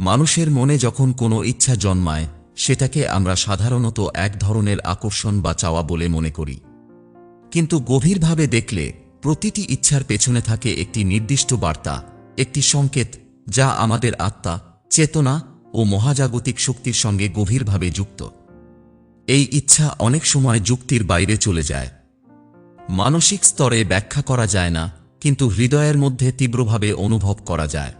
মানুষের মনে যখন কোনো ইচ্ছা জন্মায়, সেটাকে আমরা সাধারণত এক ধরনের আকর্ষণ বা চাওয়া বলে মনে করি। কিন্তু গভীরভাবে দেখলে, প্রতিটি ইচ্ছার পেছনে থাকে একটি নির্দিষ্ট বার্তা, একটি সংকেত, যা আমাদের আত্মা, চেতনা ও মহাজাগতিক শক্তির সঙ্গে গভীরভাবে যুক্ত। এই ইচ্ছা অনেক সময় যুক্তির বাইরে চলে যায়। মানসিক স্তরে ব্যাখ্যা করা যায় না, কিন্তু হৃদয়ের মধ্যে তীব্রভাবে অনুভব করা যায়।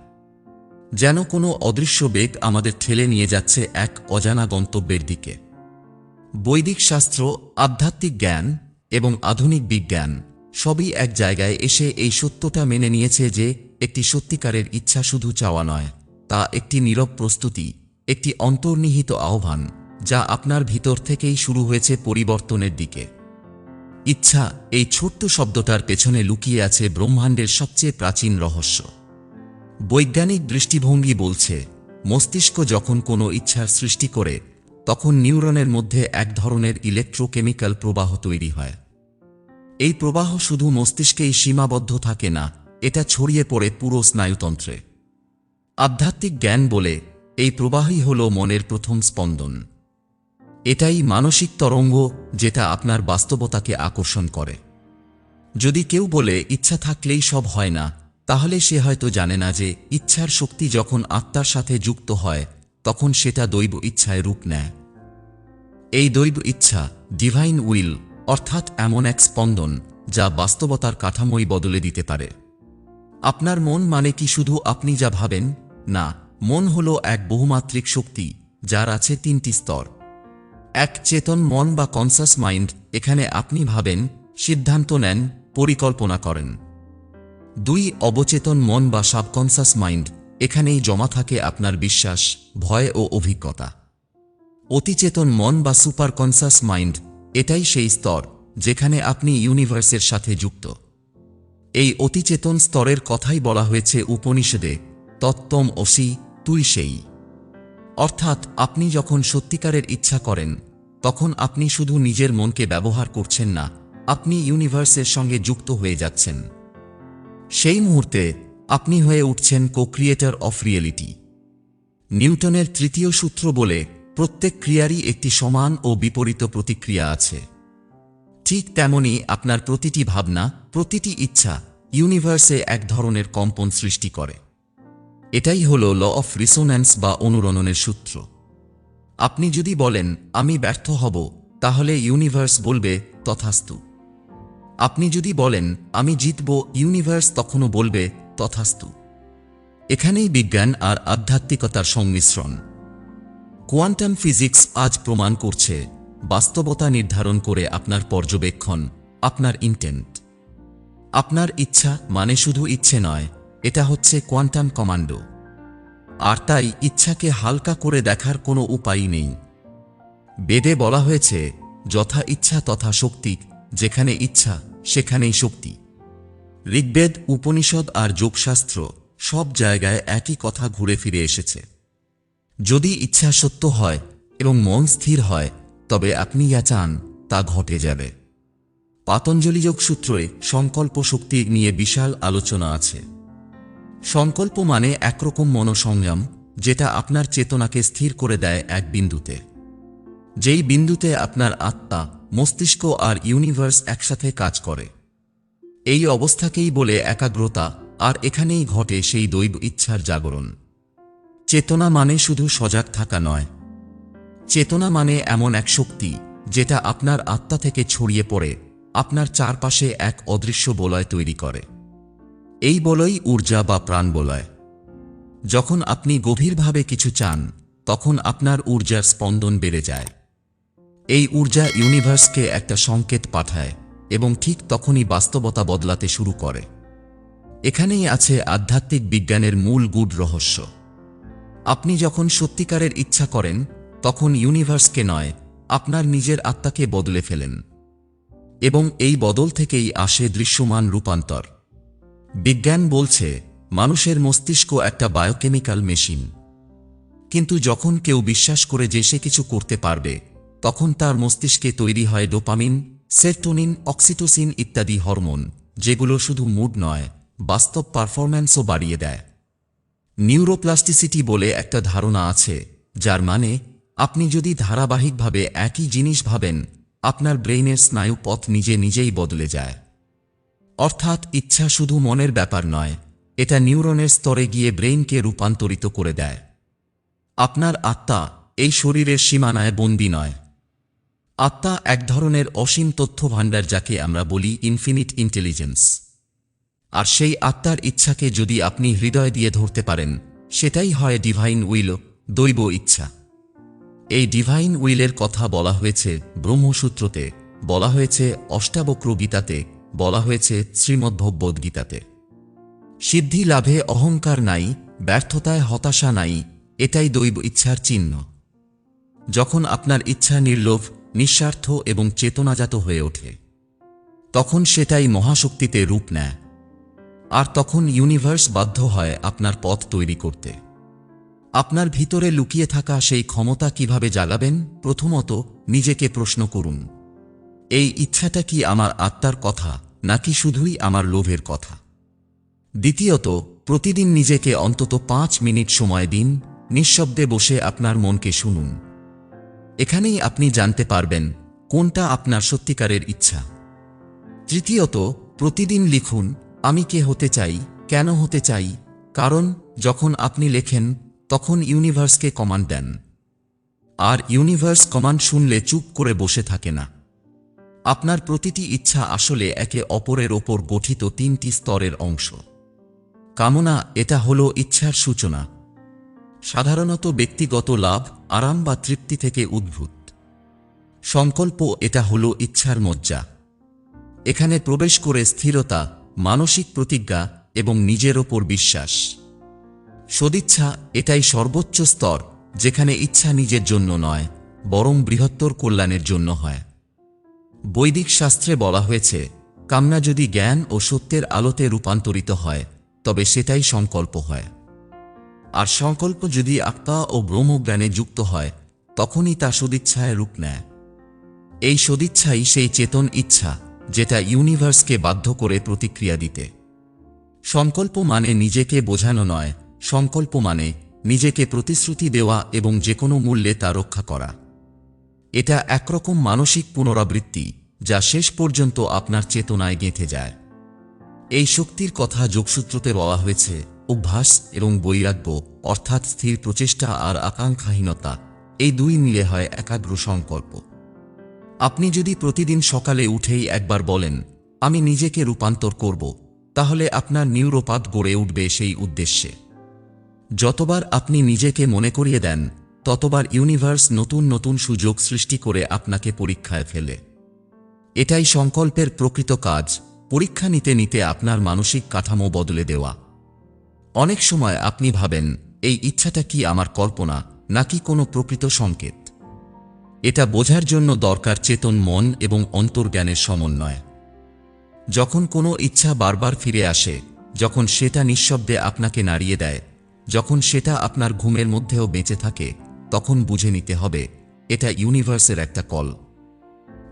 যেন কোনো অদৃশ্য বেগ আমাদের ঠেলে নিয়ে যাচ্ছে এক অজানা গন্তব্যের দিকে। বৈদিক শাস্ত্র, আধ্যাত্মিক জ্ঞান এবং আধুনিক বিজ্ঞান সবই এক জায়গায় এসে এই সত্যটা মেনে নিয়েছে যে একটি সত্যিকারের ইচ্ছা শুধু চাওয়া নয়, তা একটি নীরব প্রস্তুতি, একটি অন্তর্নিহিত আহ্বান যা আপনার ভিতর থেকেই শুরু হয়েছে পরিবর্তনের দিকে। ইচ্ছা এই ছোট্ট শব্দটার পেছনে লুকিয়ে আছে ব্রহ্মাণ্ডের সবচেয়ে প্রাচীন রহস্য। বৈজ্ঞানিক দৃষ্টিভঙ্গি বলছে, মস্তিষ্ক যখন কোনো ইচ্ছার সৃষ্টি করে, তখন নিউরনের মধ্যে এক ধরনের ইলেকট্রোকেমিক্যাল প্রবাহ তৈরি হয়। এই প্রবাহ শুধু মস্তিষ্কেই সীমাবদ্ধ থাকে না, এটা ছড়িয়ে পড়ে পুরো স্নায়ুতন্ত্রে। আধ্যাত্মিক জ্ঞান বলে, এই প্রবাহই হল মনের প্রথম স্পন্দন। এটাই মানসিক তরঙ্গ যেটা আপনার বাস্তবতাকে আকর্ষণ করে। যদি কেউ বলে, ইচ্ছা থাকলেই সব হয় না তাহলে সে হয়তো জানে না যে ইচ্ছার শক্তি যখন আত্মার সাথে যুক্ত হয়, তখন সেটা দৈব ইচ্ছায় রূপ নেয়। এই দৈব ইচ্ছা ডিভাইন উইল অর্থাৎ এমন এক স্পন্দন, যা বাস্তবতার কাঠামোই বদলে দিতে পারে। আপনার মন মানে কি শুধু আপনি যা ভাবেন? না, মন হল এক বহুমাত্রিক শক্তি, যার আছে তিনটি স্তর। এক চেতন মন বা কনসাস মাইন্ড এখানে আপনি ভাবেন, সিদ্ধান্ত নেন, পরিকল্পনা করেন। দুই অবচেতন মন বা সাবকনসাস মাইন্ড এখানেই জমা থাকে আপনার বিশ্বাস, ভয় ও অভিজ্ঞতা। অতিচেতন মন বা সুপার কনসাস মাইন্ড এটাই সেই স্তর যেখানে আপনি ইউনিভার্সের সাথে যুক্ত। এই অতিচেতন স্তরের কথাই বলা হয়েছে উপনিষদে, তত্ত্বম অসি তুই সেই। অর্থাৎ আপনি যখন সত্যিকারের ইচ্ছা করেন, তখন আপনি শুধু নিজের মনকে ব্যবহার করছেন না, আপনি ইউনিভার্সের সঙ্গে যুক্ত হয়ে যাচ্ছেন। সেই মুহূর্তে আপনি হয়ে উঠছেন কো ক্রিয়েটর অফ রিয়েলিটি নিউটনের তৃতীয় সূত্র বলে প্রত্যেক ক্রিয়ারই একটি সমান ও বিপরীত প্রতিক্রিয়া আছে। ঠিক তেমনি আপনার প্রতিটি ভাবনা, প্রতিটি ইচ্ছা ইউনিভার্সে এক ধরনের কম্পন সৃষ্টি করে। এটাই হল ল অফ রিসোন্যান্স বা অনুরণনের সূত্র। আপনি যদি বলেন, আমি ব্যর্থ হব, তাহলে ইউনিভার্স বলবে, তথাস্তু। আপনি যদি বলেন, আমি জিতব ইউনিভার্স, তখনও বলবে, তথাস্তু। এখানেই বিজ্ঞান আর আধ্যাত্মিকতার সংমিশ্রণ। কোয়ান্টাম ফিজিক্স আজ প্রমাণ করছে, বাস্তবতা নির্ধারণ করে আপনার পর্যবেক্ষণ, আপনার ইন্টেন্ট। আপনার ইচ্ছা মানে শুধু ইচ্ছে নয়, এটা হচ্ছে কোয়ান্টাম কমান্ডো। আর তাই ইচ্ছাকে হালকা করে দেখার কোনো উপায় নেই। বেদে বলা হয়েছে, যথা ইচ্ছা তথা শক্তি, যেখানে ইচ্ছা সেখানেই শক্তি। ঋগ্বেদ, উপনিষদ আর যোগশাস্ত্র সব জায়গায় একই কথা ঘুরে ফিরে এসেছে। যদি ইচ্ছা সত্য হয় এবং মন স্থির হয়, তবে আপনি যা চান তা ঘটে যাবে। পাতঞ্জলি যোগসূত্রে সংকল্প শক্তি নিয়ে বিশাল আলোচনা আছে। সংকল্প মানে একরকম মনোসংযম, যেটা আপনার চেতনাকে স্থির করে দেয় এক বিন্দুতে। যেই বিন্দুতে আপনার আত্মা, মস্তিষ্ক আর ইউনিভার্স একসাথে কাজ করে। এই অবস্থাকেই বলে একাগ্রতা, আর এখানেই ঘটে সেই দৈব ইচ্ছার জাগরণ। চেতনা মানে শুধু সজাগ থাকা নয়। চেতনা মানে এমন এক শক্তি, যেটা আপনার আত্মা থেকে ছড়িয়ে পড়ে, আপনার চারপাশে এক অদৃশ্য বলয় তৈরি করে। এই বলয় ঊর্জা বা প্রাণ বলয়। যখন আপনি গভীরভাবে কিছু চান, তখন আপনার ঊর্জার স্পন্দন বেড়ে যায়। এই ঊর্জা ইউনিভার্সকে একটা সংকেত পাঠায় এবং ঠিক তখনই বাস্তবতা বদলাতে শুরু করে। এখানেই আছে আধ্যাত্মিক বিজ্ঞানের মূল গুড রহস্য। আপনি যখন সত্যিকারের ইচ্ছা করেন, তখন ইউনিভার্সকে নয়, আপনার নিজের আত্মাকে বদলে ফেলেন। এবং এই বদল থেকেই আসে দৃশ্যমান রূপান্তর। বিজ্ঞান বলছে, মানুষের মস্তিষ্ক একটা বায়োকেমিক্যাল মেশিন। কিন্তু যখন কেউ বিশ্বাস করে যে সে কিছু করতে পারবে তখন তার মস্তিষ্কে তৈরি হয় ডোপামিন, সেরটোনিন, অক্সিটোসিন ইত্যাদি হরমোন, যেগুলো শুধু মুড নয়, বাস্তব পারফরম্যান্সও বাড়িয়ে দেয়। নিউরোপ্লাস্টিসিটি বলে একটা ধারণা আছে, যার মানে আপনি যদি ধারাবাহিকভাবে একই জিনিস ভাবেন, আপনার ব্রেইনের স্নায়ু পথ নিজে নিজেই বদলে যায়। অর্থাৎ ইচ্ছা শুধু মনের ব্যাপার নয়, এটা নিউরনের স্তরে গিয়ে ব্রেইনকে রূপান্তরিত করে দেয়। আপনার আত্মা এই শরীরের সীমানায় বন্দী নয়। আত্মা এক ধরনের অসীম তথ্য ভাণ্ডার যাকে আমরা বলি ইনফিনিট ইন্টেলিজেন্স আর সেই আত্মার ইচ্ছাকে যদি আপনি হৃদয় দিয়ে ধরতে পারেন, সেটাই হয় ডিভাইন উইল দৈব ইচ্ছা। এই ডিভাইন উইলের কথা বলা হয়েছে ব্রহ্মসূত্রতে, বলা হয়েছে অষ্টাবক্র গীতাতে বলা হয়েছে শ্রীমদ্ভগবদ্ গীতাতে সিদ্ধি লাভে অহংকার নাই, ব্যর্থতায় হতাশা নাই, এটাই দৈব ইচ্ছার চিহ্ন। যখন আপনার ইচ্ছা নির্লোভ নিঃস্বার্থ এবং চেতনাজাত হয়ে ওঠে। তখন সেটাই মহাশক্তিতে রূপ নেয়। আর তখন ইউনিভার্স বাধ্য হয় আপনার পথ তৈরি করতে। আপনার ভিতরে লুকিয়ে থাকা সেই ক্ষমতা কীভাবে জাগাবেন প্রথমত নিজেকে প্রশ্ন করুন, এই ইচ্ছাটা কি আমার আত্মার কথা, নাকি শুধুই আমার লোভের কথা? দ্বিতীয়ত, প্রতিদিন নিজেকে অন্তত পাঁচ মিনিট সময় দিন, নিঃশব্দে বসে আপনার মনকে শুনুন। এখানেই আপনি জানতে পারবেন কোনটা আপনার সত্যিকারের ইচ্ছা। তৃতীয়ত, প্রতিদিন লিখুন, আমি কে হতে চাই, কেন হতে চাই? কারণ, যখন আপনি লেখেন, তখন ইউনিভার্সকে কমান্ড দেন। আর ইউনিভার্স কমান্ড শুনলে চুপ করে বসে থাকে না। আপনার প্রতিটি ইচ্ছা আসলে একে অপরের ওপর গঠিত তিনটি স্তরের অংশ। কামনা, এটা হলো ইচ্ছার সূচনা। সাধারণত ব্যক্তিগত লাভ, আরাম বা তৃপ্তি থেকে উদ্ভূত। সংকল্প, এটা হল ইচ্ছার মজ্জা। এখানে প্রবেশ করে স্থিরতা, মানসিক প্রতিজ্ঞা এবং নিজের ওপর বিশ্বাস। সদিচ্ছা, এটাই সর্বোচ্চ স্তর, যেখানে ইচ্ছা নিজের জন্য নয়, বরং বৃহত্তর কল্যাণের জন্য হয়। বৈদিক শাস্ত্রে বলা হয়েছে কামনা যদি জ্ঞান ও সত্যের আলোতে রূপান্তরিত হয়, তবে সেটাই সংকল্প হয়। আর সংকল্প যদি আত্মা ও ব্রহ্মজ্ঞানে যুক্ত হয়, তখনই তা সদিচ্ছায় রূপ নেয়। এই সদিচ্ছাই সেই চেতন ইচ্ছা, যেটা ইউনিভার্সকে বাধ্য করে প্রতিক্রিয়া দিতে। সংকল্প মানে নিজেকে বোঝানো নয়, সংকল্প মানে নিজেকে প্রতিশ্রুতি দেওয়া এবং যে কোনো মূল্যে তা রক্ষা করা। এটা একরকম মানসিক পুনরাবৃত্তি, যা শেষ পর্যন্ত আপনার চেতনায় গেঁথে যায়। এই শক্তির কথা যোগসূত্রতে বলা হয়েছে অভ্যাস এবং বৈরাগ্য, অর্থাৎ স্থির প্রচেষ্টা আর আকাঙ্ক্ষাহীনতা, এই দুই মিলে হয় একাগ্র সংকল্প। আপনি যদি প্রতিদিন সকালে উঠেই একবার বলেন, আমি নিজেকে রূপান্তর করব, তাহলে আপনার নিউরোপাত গড়ে উঠবে সেই উদ্দেশ্যে। যতবার আপনি নিজেকে মনে করিয়ে দেন, ততবার ইউনিভার্স নতুন নতুন সুযোগ সৃষ্টি করে আপনাকে পরীক্ষায় ফেলে। এটাই সংকল্পের প্রকৃত কাজ, পরীক্ষা নিতে নিতে আপনার মানসিক কাঠামো বদলে দেওয়া। অনেক সময় আপনি ভাবেন, এই ইচ্ছাটা কি আমার কল্পনা নাকি কোনো প্রকৃত সংকেত? এটা বোঝার জন্য দরকার চেতন মন এবং অন্তর্জ্ঞানের সমন্বয়। যখন কোনো ইচ্ছা বারবার ফিরে আসে, যখন সেটা নিঃশব্দে আপনাকে নাড়িয়ে দেয়, যখন সেটা আপনার ঘুমের মধ্যেও বেঁচে থাকে, তখন বুঝে নিতে হবে, এটা ইউনিভার্সের একটা কল।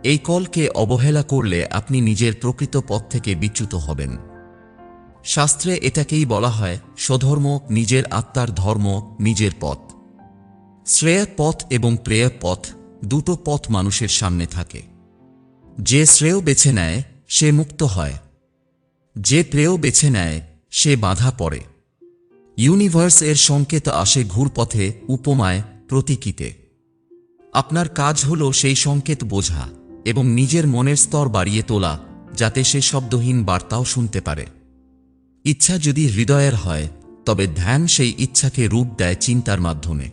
এই কলকে অবহেলা করলে আপনি নিজের প্রকৃত পথ থেকে বিচ্যুত হবেন। শাস্ত্রে এটাকেই বলা হয় স্বধর্ম, নিজের আত্মার ধর্ম, নিজের পথ। শ্রেয় পথ এবং প্রেয় পথ দুটো পথ মানুষের সামনে থাকে। যে শ্রেয় বেছে নেয়, সে মুক্ত হয়। যে প্রেয় বেছে নেয়, সে বাধা পড়ে। ইউনিভার্স এর সংকেত আসে ঘুরপথে, উপমায়, প্রতীকীতে। আপনার কাজ হল সেই সংকেত বোঝা এবং নিজের মনের স্তর বাড়িয়ে তোলা, যাতে সে শব্দহীন বার্তাও শুনতে পারে। ইচ্ছা যদি হৃদয়ের হয়, তবে ধ্যান সেই ইচ্ছাকে রূপ দেয় চিন্তার মাধ্যমে।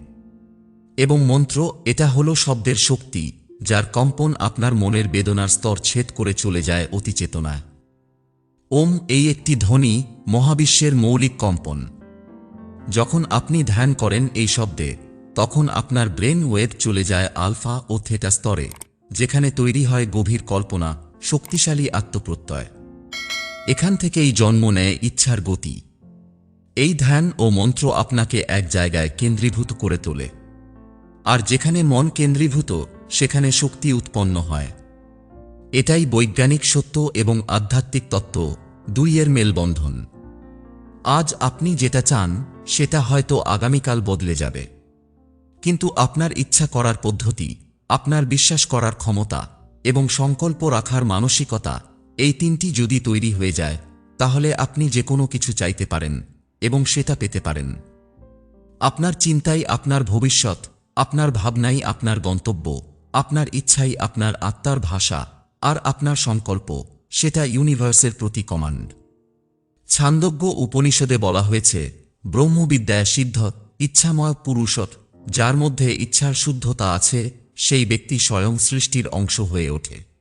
এবং মন্ত্র, এটা হলো শব্দের শক্তি, যার কম্পন আপনার মনের বেদনার স্তর ছেদ করে চলে যায় অতিচেতনায়। ওম এই একটি ধ্বনি মহাবিশ্বের মৌলিক কম্পন। যখন আপনি ধ্যান করেন এই শব্দে, তখন আপনার ব্রেন ওয়েভ চলে যায় আলফা ও থেটা স্তরে, যেখানে তৈরি হয় গভীর কল্পনা, শক্তিশালী আত্মপ্রত্যয়। এখান থেকেই জন্ম নেয় ইচ্ছার গতি। এই ধ্যান ও মন্ত্র আপনাকে এক জায়গায় কেন্দ্রীভূত করে তোলে। আর যেখানে মন কেন্দ্রীভূত, সেখানে শক্তি উৎপন্ন হয়। এটাই বৈজ্ঞানিক সত্য এবং আধ্যাত্মিক তত্ত্ব, দুইয়ের মেলবন্ধন। আজ আপনি যেটা চান, সেটা হয়তো আগামীকাল বদলে যাবে। কিন্তু আপনার ইচ্ছা করার পদ্ধতি, আপনার বিশ্বাস করার ক্ষমতা এবং সংকল্প রাখার মানসিকতা এই তিনটি যদি তৈরি হয়ে যায়, তাহলে আপনি যে কোনো কিছু চাইতে পারেন এবং সেটা পেতে পারেন। আপনার চিন্তাই আপনার ভবিষ্যৎ, আপনার ভাবনাই আপনার গন্তব্য, আপনার ইচ্ছাই আপনার আত্মার ভাষা আর আপনার সংকল্প, সেটা ইউনিভার্সের প্রতি কমান্ড। ছান্দজ্ঞ উপনিষদে বলা হয়েছে ব্রহ্মবিদ্যায় সিদ্ধ, ইচ্ছাময় পুরুষত যার মধ্যে ইচ্ছার শুদ্ধতা আছে, সেই ব্যক্তি স্বয়ং সৃষ্টির অংশ হয়ে ওঠে।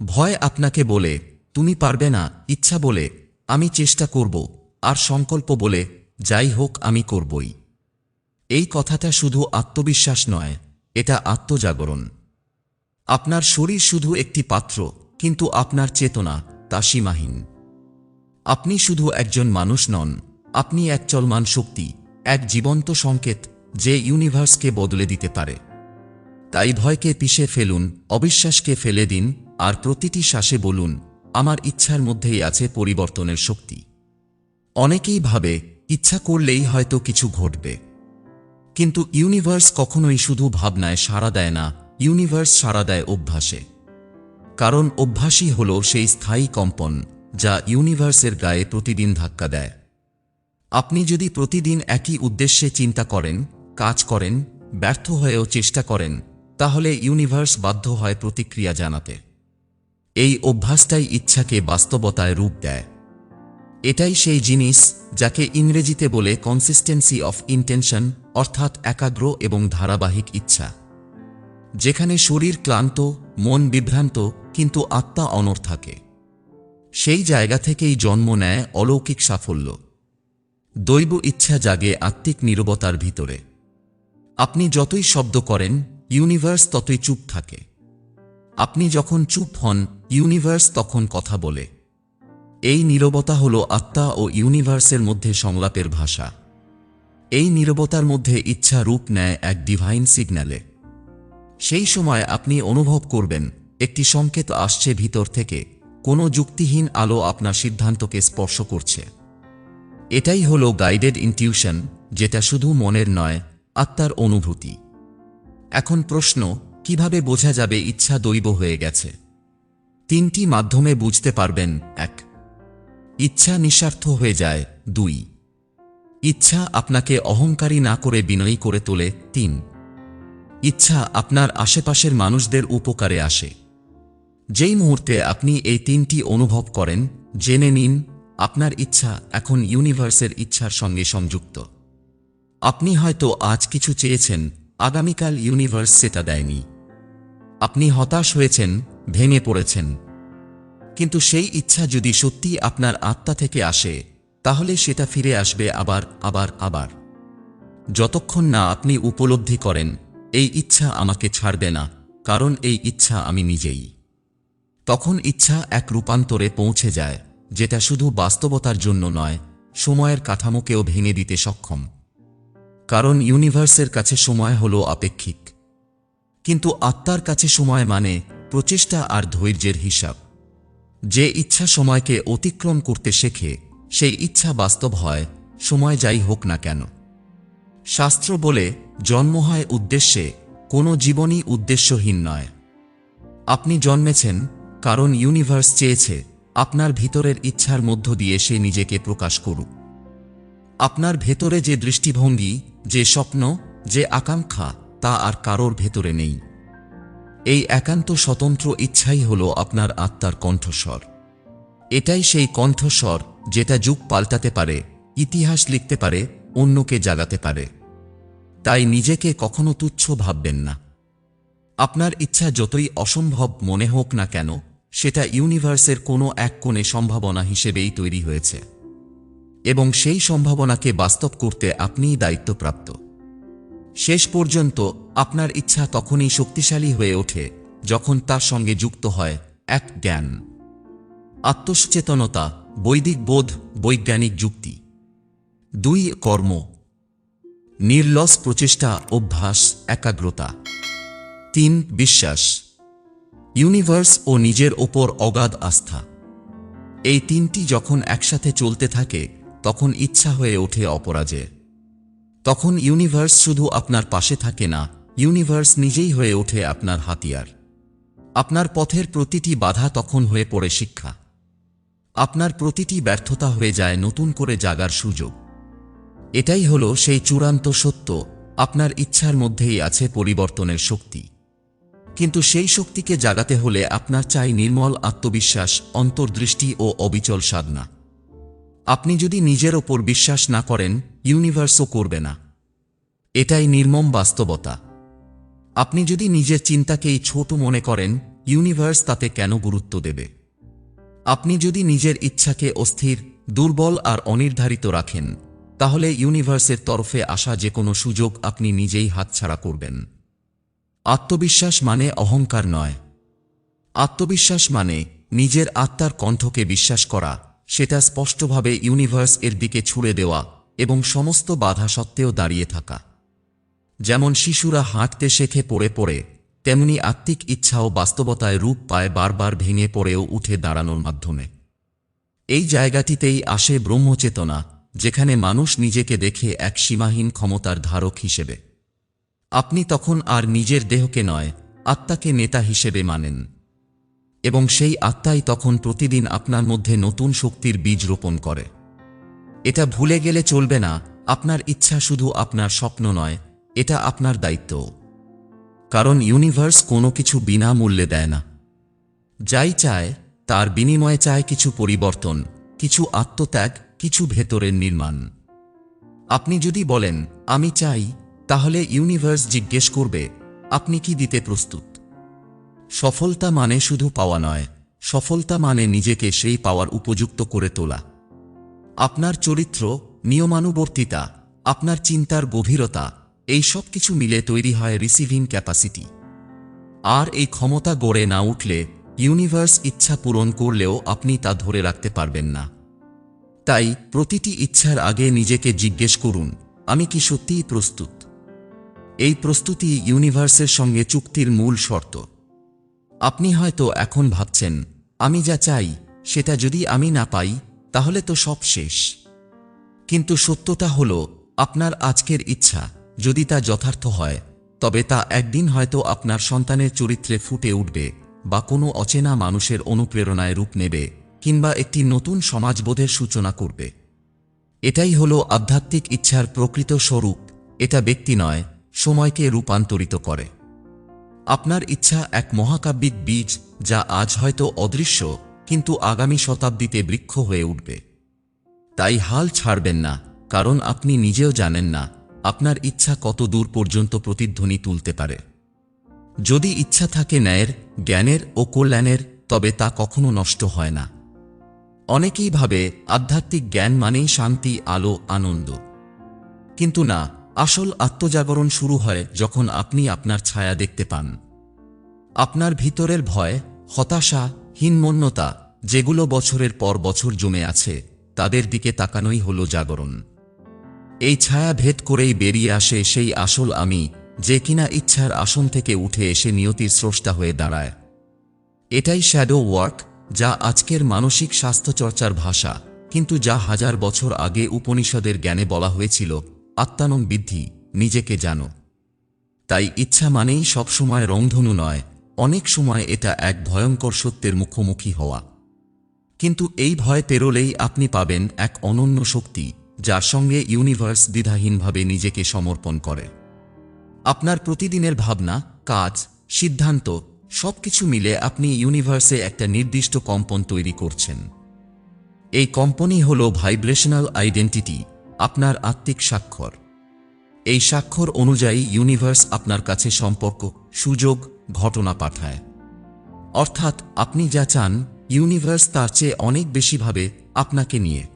ভয় আপনাকে বলে, তুমি পারবে না, ইচ্ছা বলে, আমি চেষ্টা করব, আর সংকল্প বলে, যাই হোক, আমি করবই। এই কথাটা শুধু আত্মবিশ্বাস নয়, এটা আত্মজাগরণ। আপনার শরীর শুধু একটি পাত্র, কিন্তু আপনার চেতনা তা সীমাহীন। আপনি শুধু একজন মানুষ নন, আপনি এক চলমান শক্তি, এক জীবন্ত সংকেত, যে ইউনিভার্সকে বদলে দিতে পারে। তাই ভয়কে পিষে ফেলুন, অবিশ্বাসকে ফেলে দিন, আর প্রতিটি শ্বাসে বলুন, আমার ইচ্ছার মধ্যেই আছে পরিবর্তনের শক্তি। অনেকেই ভাবে, ইচ্ছা করলেই হয়তো কিছু ঘটবে। কিন্তু ইউনিভার্স কখনোই শুধু ভাবনায় সাড়া দেয় না, ইউনিভার্স সাড়া দেয় অভ্যাসে। কারণ অভ্যাসই হল সেই স্থায়ী কম্পন, যা ইউনিভার্সের গায়ে প্রতিদিন ধাক্কা দেয়। আপনি যদি প্রতিদিন একই উদ্দেশ্যে চিন্তা করেন, কাজ করেন, ব্যর্থ হয়েও চেষ্টা করেন তাহলে ইউনিভার্স বাধ্য হয় প্রতিক্রিয়া জানাতে। এই অভ্যাসটাই ইচ্ছাকে বাস্তবতায় রূপ দেয়। এটাই সেই জিনিস যাকে ইংরেজিতে বলে কনসিস্টেন্সি অফ ইন্টেনশন অর্থাৎ একাগ্র এবং ধারাবাহিক ইচ্ছা। যেখানে শরীর ক্লান্ত, মন বিভ্রান্ত, কিন্তু আত্মা অনর থাকে। সেই জায়গা থেকেই জন্ম নেয় অলৌকিক সাফল্য। দৈব ইচ্ছা জাগে আত্মিক নীরবতার ভিতরে। আপনি যতই শব্দ করেন ইউনিভার্স ততই চুপ থাকে। আপনি যখন চুপ হন, ইউনিভার্স তখন কথা বলে। এই নীরবতা হল আত্মা ও ইউনিভার্সের মধ্যে সংলাপের ভাষা। এই নীরবতার মধ্যে ইচ্ছা রূপ নেয় এক ডিভাইন সিগন্যালে সেই সময় আপনি অনুভব করবেন, একটি সংকেত আসছে ভিতর থেকে, কোনো যুক্তিহীন আলো আপনার সিদ্ধান্তকে স্পর্শ করছে। এটাই হল গাইডেড ইনটিউশন যেটা শুধু মনের নয়, আত্মার অনুভূতি। এখন প্রশ্ন, কীভাবে বোঝা যাবে ইচ্ছা দৈব হয়ে গেছে? তিনটি মাধ্যমে বুঝতে পারবেন, এক, ইচ্ছা নিঃস্বার্থ হয়ে যায়, দুই, ইচ্ছা আপনাকে অহংকারী না করে বিনয়ী করে তোলে, তিন, ইচ্ছা আপনার আশেপাশের মানুষদের উপকারে আসে। যেই মুহূর্তে আপনি এই তিনটি অনুভব করেন, জেনে নিন, আপনার ইচ্ছা এখন ইউনিভার্সের ইচ্ছার সঙ্গে সংযুক্ত। আপনি হয়তো আজ কিছু চেয়েছেন আগামীকাল ইউনিভার্স সেটা দেয়নি। আপনি হতাশ হয়েছেন, ভেঙে পড়েছেন। কিন্তু সেই ইচ্ছা যদি সত্যি আপনার আত্মা থেকে আসে, তাহলে সেটা ফিরে আসবে আবার আবার আবার। যতক্ষণ না আপনি উপলব্ধি করেন, এই ইচ্ছা আমাকে ছাড়বে না, কারণ এই ইচ্ছা আমি নিজেই। তখন ইচ্ছা এক রূপান্তরে পৌঁছে যায়, যেটা শুধু বাস্তবতার জন্য নয়, সময়ের কাঠামোকেও ভেঙে দিতে সক্ষম। কারণ ইউনিভার্সের কাছে সময় হল আপেক্ষিক। কিন্তু আত্মার কাছে সময় মানে প্রচেষ্টা আর ধৈর্যের হিসাব। যে ইচ্ছা সময়কে অতিক্রম করতে শেখে, সেই ইচ্ছা বাস্তব হয়, সময় যাই হোক না কেন। শাস্ত্র বলে, জন্ম হয় উদ্দেশ্যে, কোনো জীবনই উদ্দেশ্যহীন নয়। আপনি জন্মেছেন, কারণ ইউনিভার্স চেয়েছে, আপনার ভিতরের ইচ্ছার মধ্য দিয়ে সে নিজেকে প্রকাশ করুক। আপনার ভেতরে যে দৃষ্টিভঙ্গি যে স্বপ্ন, যে আকাঙ্ক্ষা তা আর কারোর ভেতরে নেই। এই একান্ত স্বতন্ত্র ইচ্ছাই হল আপনার আত্মার কণ্ঠস্বর। এটাই সেই কণ্ঠস্বর যেটা যুগ পাল্টাতে পারে, ইতিহাস লিখতে পারে, অন্যকে জাগাতে পারে। তাই নিজেকে কখনো তুচ্ছ ভাববেন না। আপনার ইচ্ছা যতই অসম্ভব মনে হোক না কেন, সেটা ইউনিভার্সের কোনো এক কোণে সম্ভাবনা হিসেবেই তৈরি হয়েছে। এবং সেই সম্ভাবনাকে বাস্তব করতে আপনিই দায়িত্বপ্রাপ্ত। শেষ পর্যন্ত আপনার ইচ্ছা তখনই শক্তিশালী হয়ে ওঠে যখন তার সঙ্গে যুক্ত হয় এক জ্ঞান। আত্মসচেতনতা, বৈদিক বোধ, বৈজ্ঞানিক যুক্তি। দুই কর্ম। নির্লস প্রচেষ্টা, অভ্যাস, একাগ্রতা। তিন বিশ্বাস। ইউনিভার্স ও নিজের ওপর অগাধ আস্থা। এই তিনটি যখন একসাথে চলতে থাকে তখন ইচ্ছা হয়ে ওঠে অপরাজয়। তখন ইউনিভার্স শুধু আপনার পাশে থাকে না ইউনিভার্স নিজেই হয়ে ওঠে আপনার হাতিয়ার। আপনার পথের প্রতিটি বাধা তখন হয়ে পড়ে শিক্ষা। আপনার প্রতিটি ব্যর্থতা হয়ে যায় নতুন করে জাগার সুযোগ। এটাই হলো সেই চূড়ান্ত সত্য, আপনার ইচ্ছার মধ্যেই আছে পরিবর্তনের শক্তি। কিন্তু সেই শক্তিকে জাগাতে হলে আপনার চাই নির্মল আত্মবিশ্বাস, অন্তর্দৃষ্টি ও অবিচল সাধনা। আপনি যদি নিজের ওপর বিশ্বাস না করেন, ইউনিভার্সও করবে না। এটাই নির্মম বাস্তবতা। আপনি যদি নিজের চিন্তাকেই ছোট মনে করেন, ইউনিভার্স তাতে কেন গুরুত্ব দেবে? আপনি যদি নিজের ইচ্ছাকে অস্থির, দুর্বল আর অনির্ধারিত রাখেন, তাহলে ইউনিভার্সের তরফে আসা যে কোনো সুযোগ আপনি নিজেই হাতছাড়া করবেন। আত্মবিশ্বাস মানে অহংকার নয়। আত্মবিশ্বাস মানে নিজের আত্মার কণ্ঠকে বিশ্বাস করা সেটা স্পষ্টভাবে ইউনিভার্স এর দিকে ছুড়ে দেওয়া এবং সমস্ত বাধা সত্ত্বেও দাঁড়িয়ে থাকা। যেমন শিশুরা হাঁটতে শেখে পড়ে পড়ে, তেমনি আত্মিক ইচ্ছাও বাস্তবতায় রূপ পায় বারবার ভেঙে পড়েও উঠে দাঁড়ানোর মাধ্যমে। এই জায়গাটিতেই আসে ব্রহ্মচেতনা, যেখানে মানুষ নিজেকে দেখে এক সীমাহীন ক্ষমতার ধারক হিসেবে। আপনি তখন আর নিজের দেহকে নয়, আত্মাকে নেতা হিসেবে মানেন। এবং সেই আত্মাই তখন প্রতিদিন আপনার মধ্যে নতুন শক্তির বীজ রোপণ করে। এটা ভুলে গেলে চলবে না, আপনার ইচ্ছা শুধু আপনার স্বপ্ন নয়, এটা আপনার দায়িত্ব। কারণ ইউনিভার্স কোনো কিছু বিনামূল্যে দেয় না। যাই চায়, তার বিনিময়ে চায় কিছু পরিবর্তন, কিছু আত্মত্যাগ, কিছু ভেতরের নির্মাণ। আপনি যদি বলেন, আমি চাই, তাহলে ইউনিভার্স জিজ্ঞেস করবে, আপনি কি দিতে প্রস্তুত? সফলতা মানে শুধু পাওয়া নয়, সফলতা মানে নিজেকে সেই পাওয়ার উপযুক্ত করে তোলা। আপনার চরিত্র, নিয়মানুবর্তিতা, আপনার চিন্তার গভীরতা, এই সব কিছু মিলে তৈরি হয় রিসিভিং ক্যাপাসিটি। আর এই ক্ষমতা গড়ে না উঠলে, ইউনিভার্স ইচ্ছা পূরণ করলেও আপনি তা ধরে রাখতে পারবেন না। তাই, প্রতিটি ইচ্ছার আগে নিজেকে জিজ্ঞেস করুন, আমি কি সত্যিই প্রস্তুত? এই প্রস্তুতি ইউনিভার্সের সঙ্গে চুক্তির মূল শর্ত। আপনি হয়তো এখন ভাবছেন, আমি যা চাই, সেটা যদি আমি না পাই, তাহলে তো সব শেষ। কিন্তু সত্যটা হল, আপনার আজকের ইচ্ছা যদি তা যথার্থ হয়, তবে তা একদিন হয়তো আপনার সন্তানের চরিত্রে ফুটে উঠবে বা কোনো অচেনা মানুষের অনুপ্রেরণায় রূপ নেবে কিংবা একটি নতুন সমাজবোধের সূচনা করবে। এটাই হল আধ্যাত্মিক ইচ্ছার প্রকৃত স্বরূপ, এটা ব্যক্তি নয়, সময়কে রূপান্তরিত করে। আপনার ইচ্ছা এক মহাকাব্যিক বীজ যা আজ হয়তো অদৃশ্য, কিন্তু আগামী শতাব্দীতে বৃক্ষ হয়ে উঠবে। তাই হাল ছাড়বেন না, কারণ আপনি নিজেও জানেন না, আপনার ইচ্ছা কত দূর পর্যন্ত প্রতিধ্বনি তুলতে পারে। যদি ইচ্ছা থাকে ন্যায়ের, জ্ঞানের ও কল্যাণের, তবে তা কখনো নষ্ট হয় না। অনেকেই ভাবে আধ্যাত্মিক জ্ঞান মানেই শান্তি, আলো, আনন্দ। কিন্তু না আসল আত্মজাগরণ শুরু হয় যখন আপনি আপনার ছায়া দেখতে পান। আপনার ভিতরের ভয়, হতাশা, হীনমন্যতা, যেগুলো বছরের পর বছর জমে আছে, তাদের দিকে তাকানোই হল জাগরণ। এই ছায়া ভেদ করেই বেরিয়ে আসে সেই আসল আমি, যে কিনা ইচ্ছার আসন থেকে উঠে এসে নিয়তির স্রষ্টা হয়ে দাঁড়ায়। এটাই শ্যাডো ওয়ার্ক যা আজকের মানসিক স্বাস্থ্যচর্চার ভাষা, কিন্তু যা হাজার বছর আগে উপনিষদের জ্ঞানে বলা হয়েছিল আত্মানম বৃদ্ধি, নিজেকে জানো। তাই ইচ্ছা মানেই সবসময় রংধনু নয়, অনেক সময় এটা এক ভয়ঙ্কর সত্যের মুখোমুখি হওয়া। কিন্তু এই ভয় পেরোলেই আপনি পাবেন এক অনন্য শক্তি, যার সঙ্গে ইউনিভার্স দ্বিধাহীনভাবে নিজেকে সমর্পণ করে। আপনার প্রতিদিনের ভাবনা, কাজ, সিদ্ধান্ত, সবকিছু মিলে আপনি ইউনিভার্সে একটা নির্দিষ্ট কম্পন তৈরি করছেন। এই কম্পনই হল ভাইব্রেশনাল আইডেন্টিটি আপনার আত্মিক স্বাক্ষর। এই স্বাক্ষর অনুযায়ী ইউনিভার্স আপনার কাছে সম্পর্ক, সুযোগ, ঘটনা পাঠায়। অর্থাৎ আপনি যা চান, ইউনিভার্স তার চেয়ে অনেক বেশিভাবে আপনাকে নিয়ে।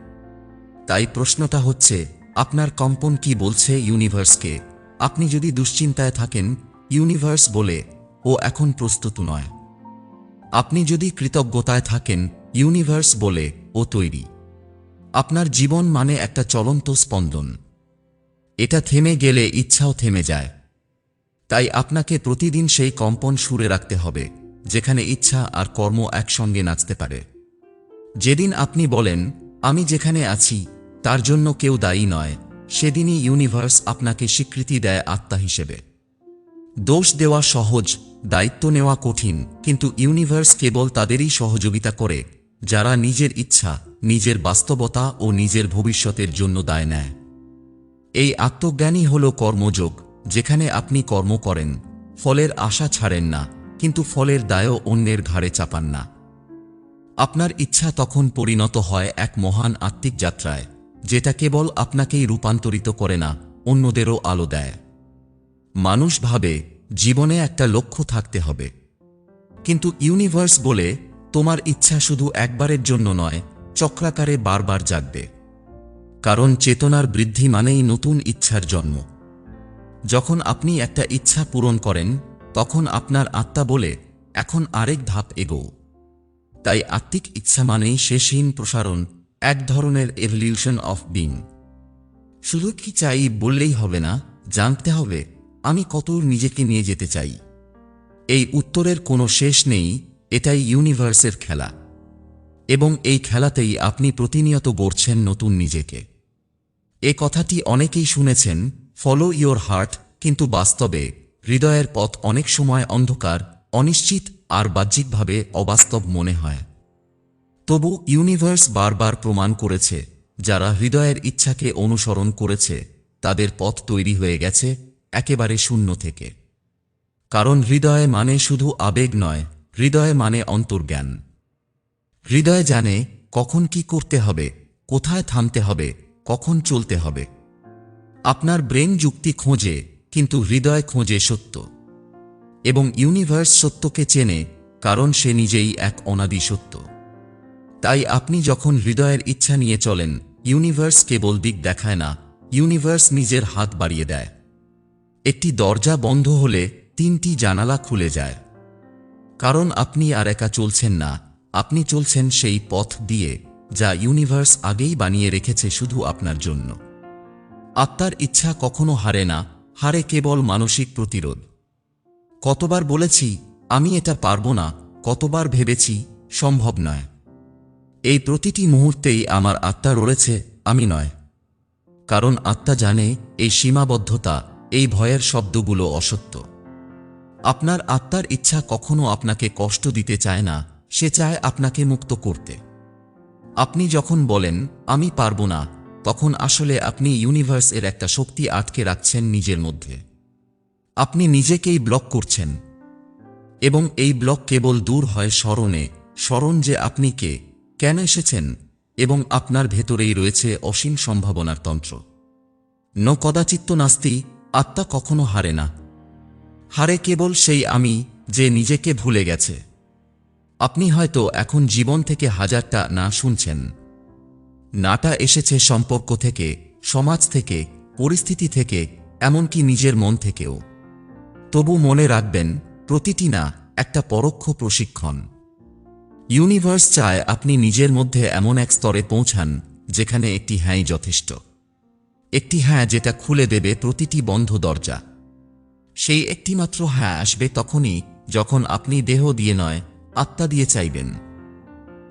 তাই প্রশ্নটা হচ্ছে, আপনার কম্পন কি বলছে ইউনিভার্সকে? আপনি যদি দুশ্চিন্তায় থাকেন, ইউনিভার্স বলে, ও এখন প্রস্তুত নয়। আপনি যদি কৃতজ্ঞতায় থাকেন, ইউনিভার্স বলে, ও তৈরি। আপনার জীবন মানে একটা চলন্ত স্পন্দন। এটা থেমে গেলে ইচ্ছাও থেমে যায়। তাই আপনাকে প্রতিদিন সেই কম্পন সুরে রাখতে হবে, যেখানে ইচ্ছা আর কর্ম একসঙ্গে নাচতে পারে। যেদিন আপনি বলেন, আমি যেখানে আছি, তার জন্য কেউ দায়ী নয় সেদিনই ইউনিভার্স আপনাকে স্বীকৃতি দেয় আত্মা হিসেবে। দোষ দেওয়া সহজ, দায়িত্ব নেওয়া কঠিন, কিন্তু ইউনিভার্স কেবল তাদেরই সহযোগিতা করে, যারা নিজের ইচ্ছা নিজের বাস্তবতা ও নিজের ভবিষ্যতের জন্য দায় নেয়। এই আত্মজ্ঞানই হল কর্মযোগ, যেখানে আপনি কর্ম করেন, ফলের আশা ছাড়েন না, কিন্তু ফলের দায়ও অন্যের ঘাড়ে চাপান না। আপনার ইচ্ছা তখন পরিণত হয় এক মহান আত্মিক যাত্রায়, যেটা কেবল আপনাকেই রূপান্তরিত করে না, অন্যদেরও আলো দেয়। মানুষ ভাবে, জীবনে একটা লক্ষ্য থাকতে হবে। কিন্তু ইউনিভার্স বলে, তোমার ইচ্ছা শুধু একবারের জন্য নয় চক্রাকারে বারবার জাগবে। কারণ চেতনার বৃদ্ধি মানেই নতুন ইচ্ছার জন্ম। যখন আপনি একটা ইচ্ছা পূরণ করেন, তখন আপনার আত্মা বলে, এখন আরেক ধাপ এগো তাই আত্মিক ইচ্ছা মানেই শেষহীন প্রসারণ, এক ধরনের এভলিউশন অফ বিং শুধু কি চাই বললেই হবে না, জানতে হবে, আমি কত নিজেকে নিয়ে যেতে চাই। এই উত্তরের কোনো শেষ নেই, এটাই ইউনিভার্সের খেলা। এবং এই খেলাতেই আপনি প্রতিনিয়ত গড়ছেন নতুন নিজেকে। এ কথাটি অনেকেই শুনেছেন ফলো ইয়োর হার্ট কিন্তু বাস্তবে হৃদয়ের পথ অনেক সময় অন্ধকার, অনিশ্চিত আর বাহ্যিকভাবে অবাস্তব মনে হয়। তবু ইউনিভার্স বারবার প্রমাণ করেছে, যারা হৃদয়ের ইচ্ছাকে অনুসরণ করেছে, তাদের পথ তৈরি হয়ে গেছে একেবারে শূন্য থেকে। কারণ হৃদয় মানে শুধু আবেগ নয়, হৃদয় মানে অন্তর্জ্ঞান। হৃদয় জানে কখন কি করতে হবে, কোথায় থামতে হবে, কখন চলতে হবে। আপনার ব্রেন যুক্তি খোঁজে, কিন্তু হৃদয় খোঁজে সত্য। এবং ইউনিভার্স সত্যকে চেনে, কারণ সে নিজেই এক অনাদি সত্য। তাই আপনি যখন হৃদয়ের ইচ্ছা নিয়ে চলেন, ইউনিভার্স কেবল দিক দেখায় না, ইউনিভার্স নিজের হাত বাড়িয়ে দেয়। একটি দরজা বন্ধ হলে তিনটি জানালা খুলে যায়। কারণ আপনি আর একা চলছেন না আপনি চলছেন সেই পথ দিয়ে, যা ইউনিভার্স আগেই বানিয়ে রেখেছে শুধু আপনার জন্য। আত্মার ইচ্ছা কখনো হারে না, হারে কেবল মানসিক প্রতিরোধ। কতবার বলেছি, আমি এটা পারব না, কতবার ভেবেছি, সম্ভব নয়। এই প্রতিটি মুহূর্তেই আমার আত্মা রয়েছে, আমি নয়। কারণ আত্মা জানে, এই সীমাবদ্ধতা, এই ভয়ের শব্দগুলো অসত্য। আপনার আত্মার ইচ্ছা কখনো আপনাকে কষ্ট দিতে চায় না সে চায় আপনাকে মুক্ত করতে। আপনি যখন বলেন, আমি পারব না, তখন আসলে আপনি ইউনিভার্স এর একটা শক্তি আটকে রাখছেন নিজের মধ্যে। আপনি নিজেকেই ব্লক করছেন। এবং এই ব্লক কেবল দূর হয় স্মরণে, স্মরণ যে আপনি কে, কেন এসেছেন, এবং আপনার ভেতরেই রয়েছে অসীম সম্ভাবনার তন্ত্র। ন কদাচিত্ত নাস্তি, আত্মা কখনো হারে না। হারে কেবল সেই আমি যে নিজেকে ভুলে গেছে। আপনি হয়তো এখন জীবন থেকে হাজারটা না শুনছেন। নাটা এসেছে সম্পর্ক থেকে, সমাজ থেকে, পরিস্থিতি থেকে, এমনকি নিজের মন থেকেও। তবু মনে রাখবেন, প্রতিটি না একটা পরোক্ষ প্রশিক্ষণ। ইউনিভার্স চায় আপনি নিজের মধ্যে এমন এক স্তরে পৌঁছান, যেখানে একটি হ্যাঁই যথেষ্ট। একটি হ্যাঁ যেটা খুলে দেবে প্রতিটি বন্ধ দরজা। সেই একটিমাত্র হ্যাঁ আসবে তখনই যখন আপনি দেহ দিয়ে নয় আত্মা দিয়ে চাইবেন।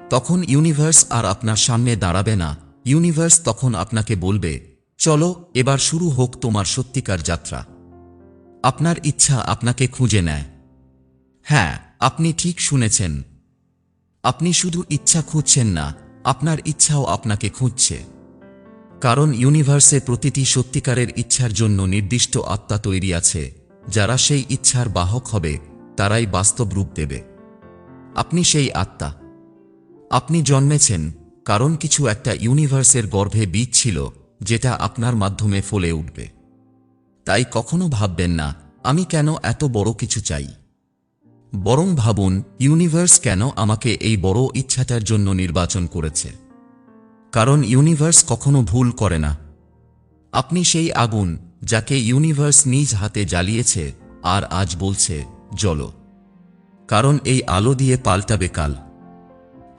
তখন ইউনিভার্স আর আপনার সামনে দাঁড়াবে না। ইউনিভার্স তখন আপনাকে বলবে, চলো, এবার শুরু হোক তোমার সত্যিকার যাত্রা। আপনার ইচ্ছা আপনাকে খুঁজে নেয়। হ্যাঁ আপনি ঠিক শুনেছেন। আপনি শুধু ইচ্ছা খুঁজছেন না, আপনার ইচ্ছাও আপনাকে খুঁজছে। কারণ ইউনিভার্সে প্রতিটি সত্যিকারের ইচ্ছার জন্য নির্দিষ্ট আত্মা তৈরি আছে। যারা সেই ইচ্ছার বাহক হবে, তারাই বাস্তব রূপ দেবে। আপনি সেই আত্মা। আপনি জন্মেছেন কারণ কিছু একটা ইউনিভার্সের গর্ভে বীজ ছিল, যেটা আপনার মাধ্যমে ফলে উঠবে। তাই কখনো ভাববেন না, আমি কেন এত বড় কিছু চাই? বরং ভাবুন, ইউনিভার্স কেন আমাকে এই বড় ইচ্ছাটার জন্য নির্বাচন করেছে? কারণ ইউনিভার্স কখনো ভুল করে না। আপনি সেই আগুন, যাকে ইউনিভার্স নিজ হাতে জ্বালিয়েছে, আর আজ বলছে জ্বলো কারণ এই আলো দিয়ে পাল্টাবে কাল।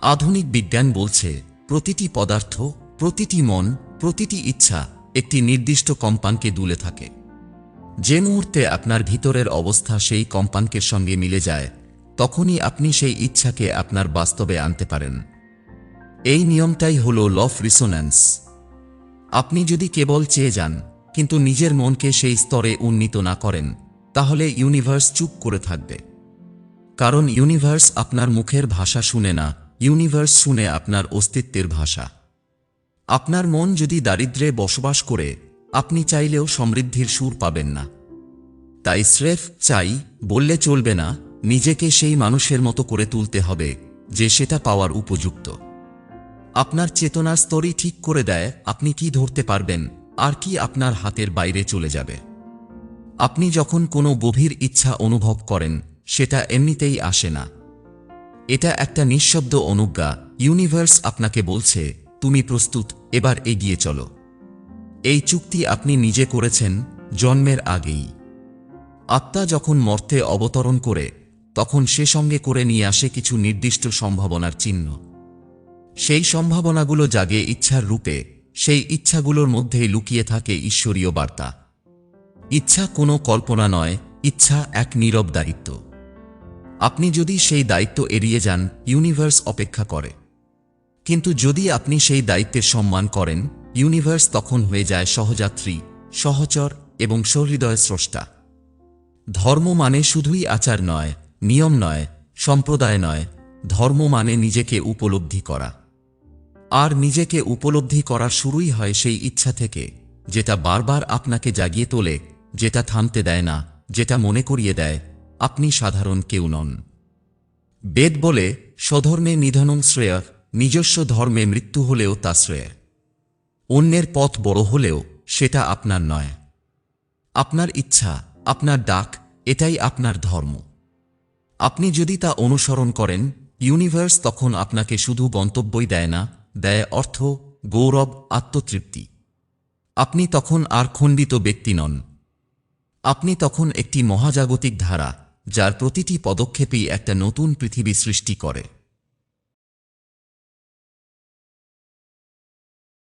আধুনিক বিজ্ঞান বলছে, প্রতিটি পদার্থ, প্রতিটি মন, প্রতিটি ইচ্ছা একটি নির্দিষ্ট কম্পাঙ্কে দুলে থাকে। যে মুহূর্তে আপনার ভিতরের অবস্থা সেই কম্পাঙ্কের সঙ্গে মিলে যায়, তখনই আপনি সেই ইচ্ছাকে আপনার বাস্তবে আনতে পারেন। এই নিয়মটাই হল লফ রিসোন্যান্স। আপনি যদি কেবল চেয়ে যান, কিন্তু নিজের মনকে সেই স্তরে উন্নীত না করেন, তাহলে ইউনিভার্স চুপ করে থাকবে। কারণ ইউনিভার্স আপনার মুখের ভাষা শুনে না ইউনিভার্স শুনে আপনার অস্তিত্বের ভাষা। আপনার মন যদি দারিদ্রে বসবাস করে, আপনি চাইলেও সমৃদ্ধির সুর পাবেন না। তাই স্রেফ চাই, বললে চলবে না, নিজেকে সেই মানুষের মতো করে তুলতে হবে, যে সেটা পাওয়ার উপযুক্ত। আপনার চেতনার স্তরই ঠিক করে দেয়, আপনি কি ধরতে পারবেন, আর কি আপনার হাতের বাইরে চলে যাবে। আপনি যখন কোনো গভীর ইচ্ছা অনুভব করেন সেটা এমনিতেই আসে না। এটা একটা নিঃশব্দ অনুজ্ঞা। ইউনিভার্স আপনাকে বলছে, তুমি প্রস্তুত, এবার এগিয়ে চলো। এই চুক্তি আপনি নিজে করেছেন জন্মের আগেই। আত্মা যখন মর্তে অবতরণ করে, তখন সে সঙ্গে করে নিয়ে আসে কিছু নির্দিষ্ট সম্ভাবনার চিহ্ন। সেই সম্ভাবনাগুলো জাগে ইচ্ছার রূপে, সেই ইচ্ছাগুলোর মধ্যেই লুকিয়ে থাকে ঈশ্বরীয় বার্তা। ইচ্ছা কোনো কল্পনা নয়, ইচ্ছা এক নীরব দায়িত্ব। আপনি যদি সেই দায়িত্ব এড়িয়ে যান ইউনিভার্স অপেক্ষা করে। কিন্তু যদি আপনি সেই দায়িত্বের সম্মান করেন ইউনিভার্স তখন হয়ে যায় সহযাত্রী, সহচর এবং সহৃদয় স্রষ্টা। ধর্ম মানে শুধুই আচার নয়, নিয়ম নয়, সম্প্রদায় নয়, ধর্ম মানে নিজেকে উপলব্ধি করা। আর নিজেকে উপলব্ধি করা শুরুই হয় সেই ইচ্ছা থেকে, যেটা বারবার আপনাকে জাগিয়ে তোলে, যেটা থামতে দেয় না, যেটা মনে করিয়ে দেয় আপনি সাধারণ কেউ নন। বেদ বলে, স্বধর্মে নিধনং শ্রেয়, নিজস্ব ধর্মে মৃত্যু হলেও তা শ্রেয়। অন্যের পথ বড় হলেও সেটা আপনার নয়। আপনার ইচ্ছা, আপনার ডাক, এটাই আপনার ধর্ম। আপনি যদি তা অনুসরণ করেন, ইউনিভার্স তখন আপনাকে শুধু গন্তব্যই দেয় না, দেয় অর্থ, গৌরব, আত্মতৃপ্তি। আপনি তখন আর খণ্ডিত ব্যক্তি নন। আপনি তখন একটি মহাজাগতিক ধারা যার প্রতিটি পদক্ষেপই একটা নতুন পৃথিবী সৃষ্টি করে।